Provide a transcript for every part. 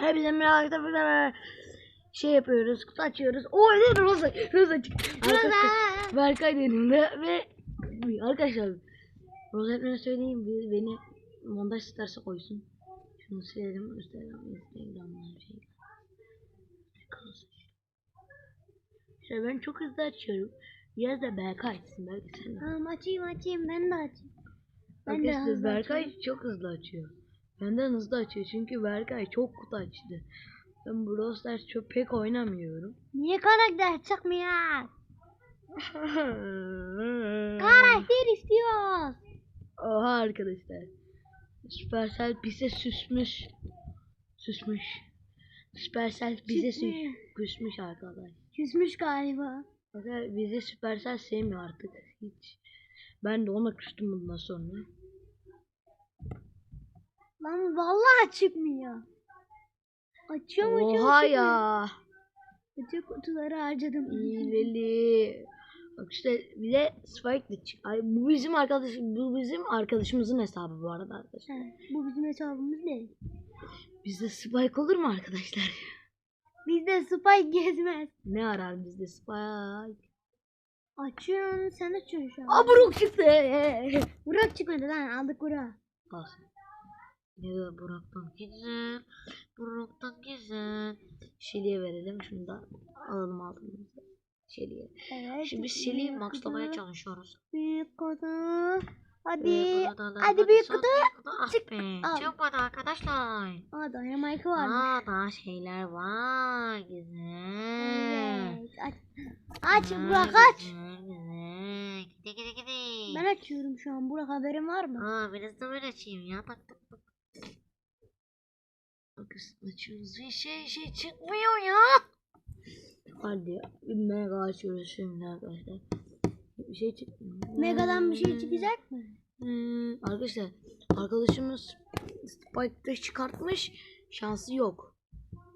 Hepimize merhaba şey yapıyoruz, kutu açıyoruz. Oo ne Rosa, Rosa çık. Arkadaşlar, Berkay yanımda ve arkadaşlar Rosa hepinize söyleyeyim bir beni montaj isterse koysun. Şunu silelim Instagram, Instagram'dan şey. Kalsın. İşte ben çok hızlı açıyorum. Biraz da Berkay açsın. Belki sen de. Tamam açayım açayım ben de açayım. Ben de Arkadaşlar hızlı Berkay açayım. çok hızlı açıyor. Benden hızlı açıyor çünkü Berkay çok kutu açtı. Ben Brawl Stars çok pek oynamıyorum. Niye karakter çıkmıyor? Karakter istiyoruz. Oha arkadaşlar. Supercell bize süsmüş. Süsmüş. Supercell bize süs, Süsmüş. küsmüş arkadaşlar. Küsmüş galiba. Arkadaşlar bizi Supercell sevmiyor artık. Hiç. Ben de ona küstüm bundan sonra. Lan vallahi çıkmıyor. Açıyor mu açıyor mu Oha ya. Bütün kutuları harcadım. İyileli. Bak işte bir de Spike de çık. Ay bu bizim arkadaş bu bizim arkadaşımızın hesabı bu arada arkadaşlar. He, bu bizim hesabımız değil. Bizde Spike olur mu arkadaşlar? Bizde Spike gezmez. Ne arar bizde Spike? Açıyorsun sen açıyorsun şu an. Aa Brook çıktı. Burak çıkmadı lan aldık Burak. Olsun. Ne de Burak'tan güzel. Burak'tan güzel. Şeli'ye verelim. Şunu da alalım altımızda. Şeli'ye. Evet. Şimdi Şeli'yi maxlamaya çalışıyoruz. Büyük kutu. Hadi. Kutudan hadi büyük kutu. Ah Çık. Al. Çıkmadı arkadaşlar. Aa Dynamite var. Aa daha şeyler var. Güzel. Evet. Aç. Aç Burak aç. Güzel güzel. Gide gide gide. Ben açıyorum şu an. Burak haberin var mı? Aa biraz da ben açayım ya. Tak tak tak. Bak açıyoruz bir şey şey çıkmıyor ya. Hadi bir mega açıyoruz şimdi arkadaşlar. Bir şey çıkmıyor. Mega'dan bir şey çıkacak mı? Hmm, arkadaşlar arkadaşımız Spike'da çıkartmış şansı yok.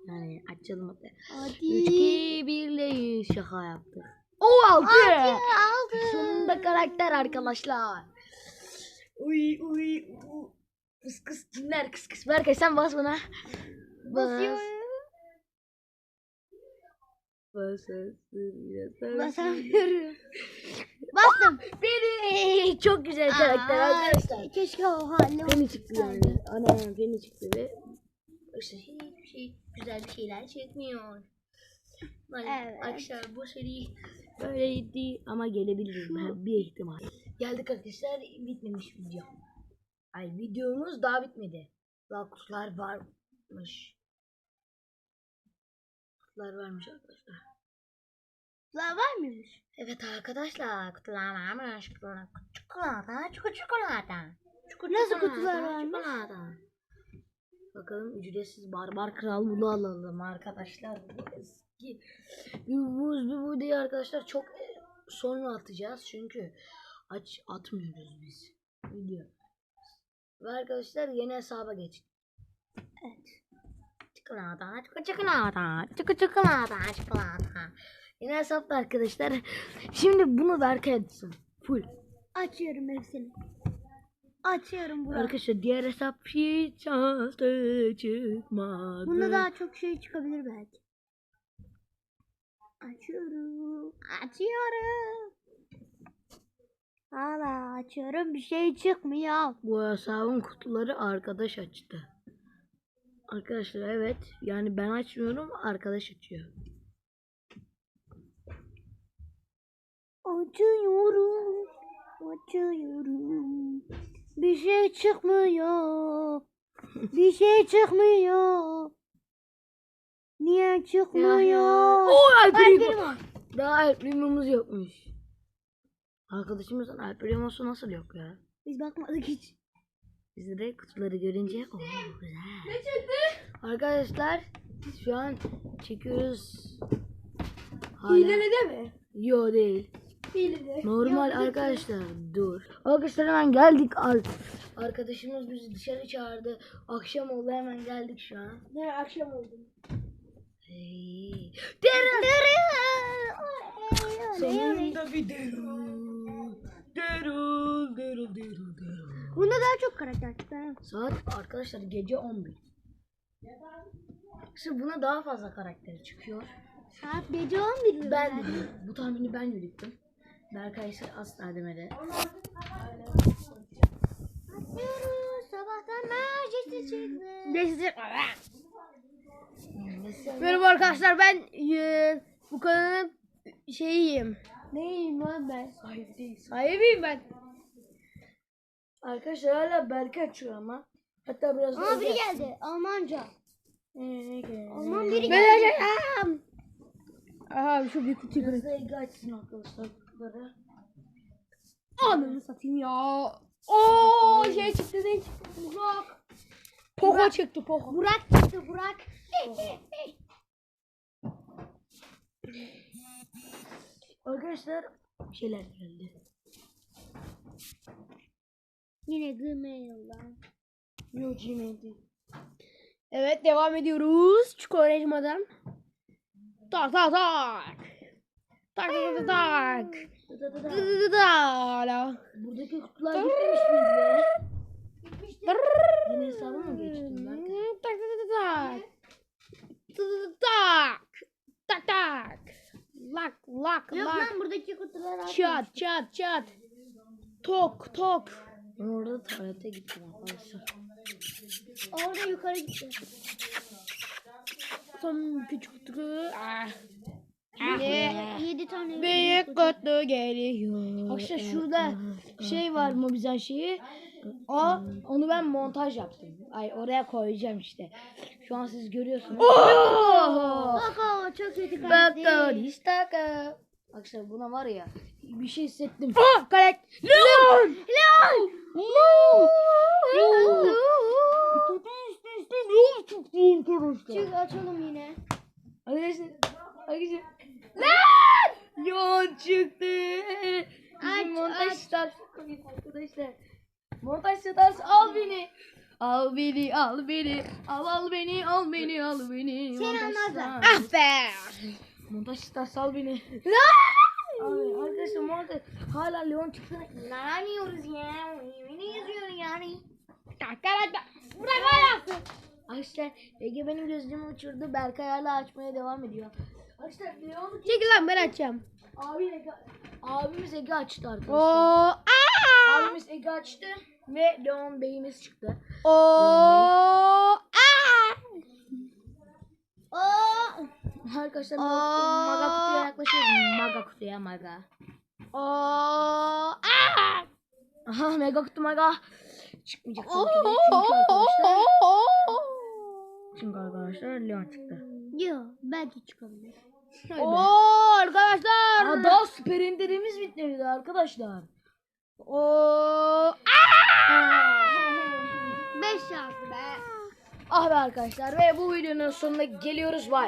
Yani açalım hadi. Hadi. 3 2 1 ile şaka yaptık. O aldı. Aldı. Sonunda karakter arkadaşlar. Uy uy. uy. Kıs kıs kimler kıs kıs. Berkay sen bas bana. Bas. Basıyor. Bas. Bas. Basamıyorum. Bastım. Beni. Çok güzel karakter arkadaşlar. Keşke o haline Feni çıktı yani. Ana Feni çıktı ve işte hiçbir şey güzel bir şeyler çıkmıyor. Yani Evet. Arkadaşlar bu seri böyleydi ama gelebilir bir ihtimal. Geldik arkadaşlar bitmemiş video. Ay videomuz daha bitmedi. Daha kutular varmış. Kutular varmış arkadaşlar. La var mıymış? Evet arkadaşlar kutular varmış. Kutular çikolata, çikolata, çikolata. Nasıl kutular varmış? Çikolata. Bakalım ücretsiz barbar kral bunu alalım arkadaşlar. Eski. Bu, bu, bu videoyu arkadaşlar çok e, sonra atacağız çünkü aç atmıyoruz biz video. Ve arkadaşlar yeni hesaba geçtik. Evet. Çikolata, çikolata, çikolata, çikolata, çikolata. Yeni hesapta arkadaşlar. Şimdi bunu Berkay atsın. Full. Açıyorum hepsini. Açıyorum Burak. Arkadaşlar diğer hesap hiç şanslı çıkmadı. Bunda daha çok şey çıkabilir belki. Açıyorum. Açıyorum. Hala açıyorum bir şey çıkmıyor. Bu hesabın kutuları arkadaş açtı. Arkadaşlar evet. Yani ben açmıyorum arkadaş açıyor. Açıyorum. Açıyorum. Bir şey çıkmıyor. Bir şey çıkmıyor. Niye çıkmıyor? Alperimo. var. Daha Alperimomuz yokmuş. Arkadaşımızın Alperimosu nasıl yok ya? Biz bakmadık hiç. Biz de kutuları görünce o güzel. Ne çıktı? Arkadaşlar şu an çekiyoruz. Hala. de mi? Yo değil. Hileli. Normal arkadaşlar dur. Arkadaşlar hemen geldik. Ar- Arkadaşımız bizi dışarı çağırdı. Akşam oldu hemen geldik şu an. Ne akşam oldu. Hey. Derin. Sonunda bir derul. Derul, derul, derul, derul. Bunda daha çok karakter çıktı. Saat arkadaşlar gece 11. İşte buna daha fazla karakter çıkıyor. Saat gece 11 mi? Ben bu tahmini ben yürüttüm. Berkay ise asla demedi. Atlıyoruz. Sabahtan meclise çıktık. Neyse. Merhaba arkadaşlar ben e, bu kanalın şeyiyim. Neyim lan ben? Sahibi değil. Sahibiyim ben. Arkadaşlar hala Berkay açıyor ama. Hatta biraz Aa biri geldi. Almanca. Alman biri Ben geldi. açacağım. Aha şu bir kutuyu Biraz bırak. Ege açsın arkadaşlar kutuları. Ananı satayım ya. Oo şey çıktı ne çıktı? Burak. Poco çıktı Poco. Burak çıktı Burak. Arkadaşlar bir şeyler geldi. Yine Gmail'dan. Yo Gmail değil. Evet devam ediyoruz. Çikolatmadan. Tak tak tak. Tak tak tak tak. Buradaki kutular gitmemiş miydi be? Dırrrr. Yeni hesabı mı geçtin Berkay? Tak tak tak tak. Dı dı dı tak. Tak tak. Lak Yok lak. lan buradaki kutular atmış. Çat çat çat. Tok tok. Ben orada tuvalete gittim arkadaşlar. Orada yukarı gitti. Son küçük kutu. Ah. Yedi tane. Büyük kutu geliyor. Arkadaşlar şurada şey var Mobizen şeyi. O, onu ben montaj yaptım. Ay oraya koyacağım işte. Şu an siz görüyorsunuz. Oh! Bak o çok kötü Bakın kalpli. istaka. Arkadaşlar buna var ya bir şey hissettim. Oh! Kalek. Leon! Leon! Çık açalım yine. Arkadaşlar arkadaşlar Lan! Leon çıktı. Aç, Bizim montaj aç. stars arkadaşlar. Montaj stars al beni. Al beni, al beni, al al beni, al beni, al beni. Montaj anladım. Stars. Ah be! Montaj stars al beni. Abi arkadaşlar montaj hala Leon çıktı. İnanamıyoruz ya. Ne yazıyor yani? Kalek. Bırak ayakta. Arkadaşlar Ege benim gözümü uçurdu. Berkay hala açmaya devam ediyor. Arkadaşlar Leon'u Çekil lan ben açacağım. Abi Ege, abimiz Ege açtı Oo! arkadaşlar. Aa! Abimiz Ege açtı ve Leon Bey'imiz çıktı. Oo! Aa! Oo. Arkadaşlar Aa. maga kutuya yaklaşıyoruz. Maga kutuya maga. Oo! Aa! Aha mega kutu maga. Çıkmayacak tabii ki de. Çünkü arkadaşlar, çünkü arkadaşlar Leon çıktı. Yok belki çıkabilir. Oo arkadaşlar. Aa, daha süper indirimiz bitmedi arkadaşlar. Oo! Beş şarkı be. Ah be arkadaşlar ve bu videonun sonuna geliyoruz. Bye.